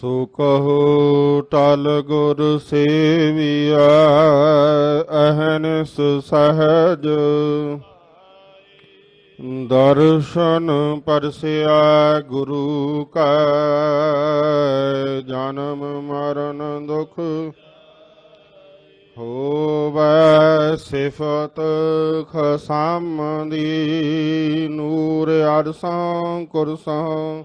ਸੋ ਕਹੋ, ਟਲ ਗੁਰ ਸੇਵੀਆ ਅਹਨਿਸ ਸਹਜ। ਦਰਸ਼ਨ ਪਰਸਿਆ ਗੁਰੂ ਕਾ, ਜਨਮ ਮਰਨ ਦੁਖ ਹੋਵੈ, ਸਿਫਤ ਖਸਮ ਦੀ ਨੂਰ ਅਰਸਾਂ ਕੁਰਸਾਂ।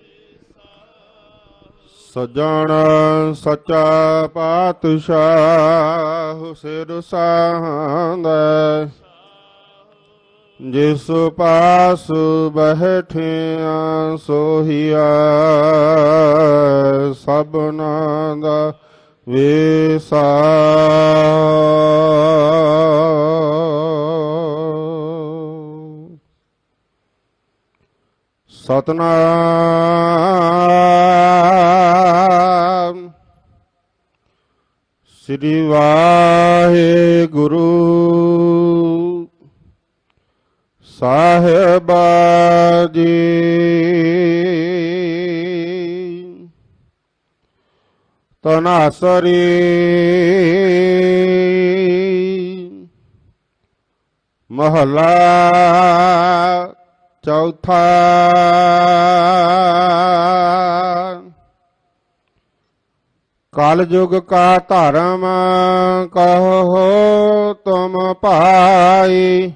ਸਜਣ ਸੱਚਾ ਪਾਤਸ਼ਾਹ ਸਿਰ ਸਾਹਾਂਦਾ ਜਿਸ ਪਾਸ ਬੈਠਿਆ ਸੋਹੀਆ ਸਭਨਾ ਦਾ ਵੇਸਾ ਸਤਨਾਮ ਸ੍ਰੀ ਵਾਹਿਗੁਰੂ ਸਾਹਿਬਾ ਜੀ ਤਨਾਸਰੀ ਮਹਲਾ ਚੌਥਾ ਕਲ ਯੁਗ ਕਾ ਧਰਮ ਕਹੋ ਤੁਮ ਭਾਈ,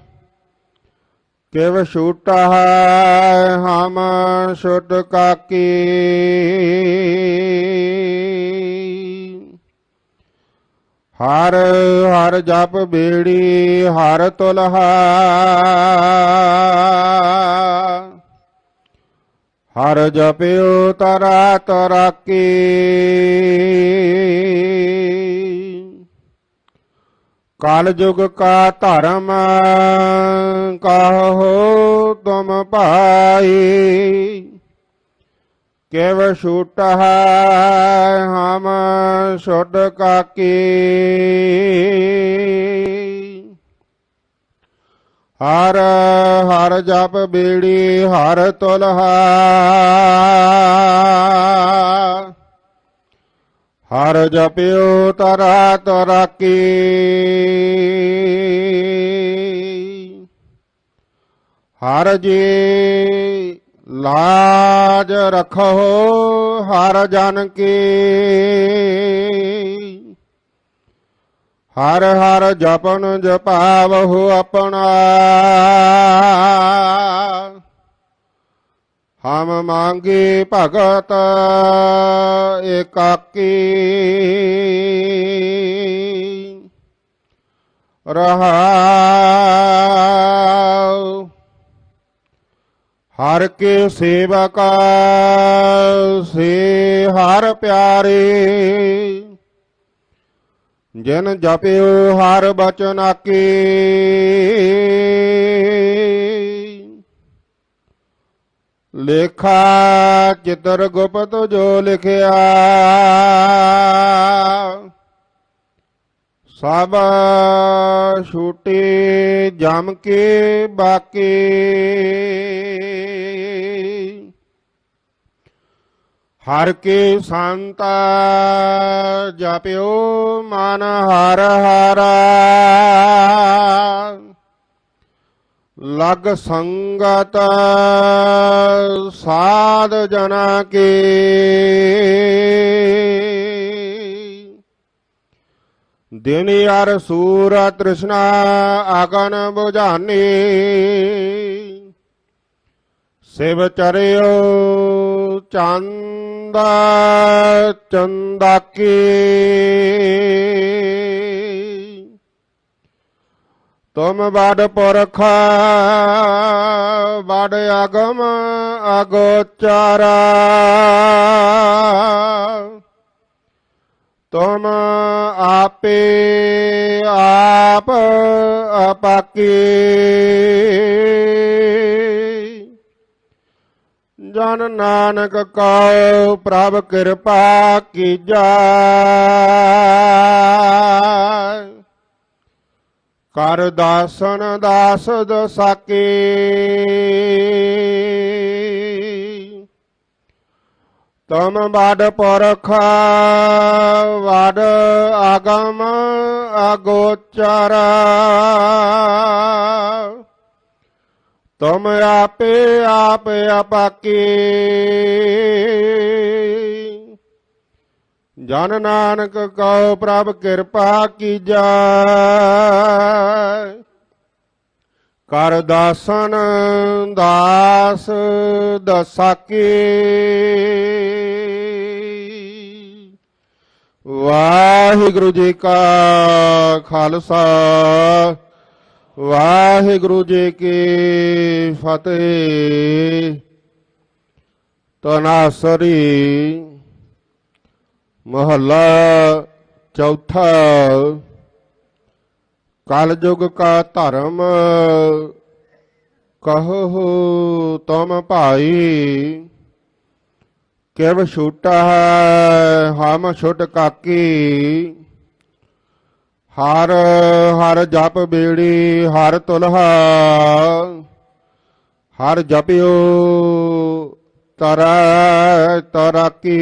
ਕਿਵ ਛੂਟਾ ਹੈ ਹਮ ਛੁਟ ਕਾਕੀ। ਹਰ ਹਰ ਜਪ ਬੇੜੀ ਹਰ ਤੁਲਹਾ। ਹਰ ਜਪਿਓ ਤਰਾ ਤਰਾਕੀ। ਕਾਲ ਯੁਗ ਕਾ ਧਰਮ ਕਹੋ ਤੁਮ ਭਾਈ। ਕਿਵ ਛੂਟ ਹੈ ਹਮ ਛੁੱਟ ਕਾਕੀ। ਹਰ ਹਰ ਜਪ ਬੇੜੀ, ਹਰ ਤੁਲਹਾ ਹਰ ਜਪਿਓ ਤਰਾ ਤਰਾਕੀ। ਹਰ ਜੀ ਲਾਜ ਰਖੋ ਹਰ ਜਨ ਕੀ। ਹਰ ਹਰ ਜਪਨ ਜਪਾਵਹੁ ਆਪਣਾ। ਹਮ ਮੰਗੇ ਭਗਤ ਏਕਾਕੀ। ਰਹਾਉ। ਹਰ ਕੇ ਸੇਵਕਾ ਸੇ ਹਰ ਪਿਆਰੇ। ਜਿਨ ਜਪਿਓ ਹਰ ਬਚਨ ਆਕੇ। ਲੇਖਾ ਚਿਤਰ ਗੁਪਤ ਜੋ ਲਿਖਿਆ। ਸਭ ਛੂਟੇ ਜਮ ਕੇ ਬਾਕੀ। ਹਰ ਕੇ ਸੰਤਾ ਜਪਿਓ ਮਨ ਹਰ ਹਰਾ। ਲਗ ਸੰਗਤ ਸਾਧ ਜਨਾ ਕੇ। ਦਿਨ ਯਾਰ ਸੂਰ ਤ੍ਰਿਸ਼ਨਾ ਆਗਨ 부ਝਾਨੀ ਸਿਵ ਚਰਿਓ ਚੰਦ ਚੰਦਾਕੀ ਤੁਮ ਬੜ ਪੁਰਖ ਬੜ ਅਗਮ ਅਗੋਚਾਰਾ। ਤੁਮ ਆਪੇ ਆਪ ਅਪਾਕੇ। ਜਨ ਨਾਨਕ ਕਉ ਪ੍ਰਭ ਕਿਰਪਾ ਕੀਜੈ ਕਰ ਦਾਸਨ ਦਾਸ ਦਸਾਕੇ ਤਮ ਬਾਡ ਪਰਖ ਵਾਡ ਆਗਮ ਅਗੋਚਰਾ। ਤੁਮ ਆਪੇ ਆਪ ਅਪਾਕੇ। ਜਨ ਨਾਨਕ ਕਉ ਪ੍ਰਭ ਕਿਰਪਾ ਕੀਜੈ। ਕਰ ਦਾਸਨ ਦਾਸ ਦਸਾਕੇ। ਵਾਹਿਗੁਰੂ ਜੀ ਕਾ ਖਾਲਸਾ। ਵਾਹਿਗੁਰੂ ਜੀ ਕੀ ਫਤਿਹ। ਤਨਾਸਰੀ ਮਹੱਲਾ ਚੌਥਾ। ਕਲਯੁਗ ਕਾ ਧਰਮ ਕਹੋ ਤੁਮ ਭਾਈ। ਕਿਵ ਛੂਟਾ ਹਮ ਛੁਟ ਕਾਕੀ। ਹਰ ਹਰ ਜਪ ਬੇੜੀ ਹਰ ਤੁਲਹਾ ਹਰ ਜਪਿਓ ਤਰ ਤਰਾਕੀ।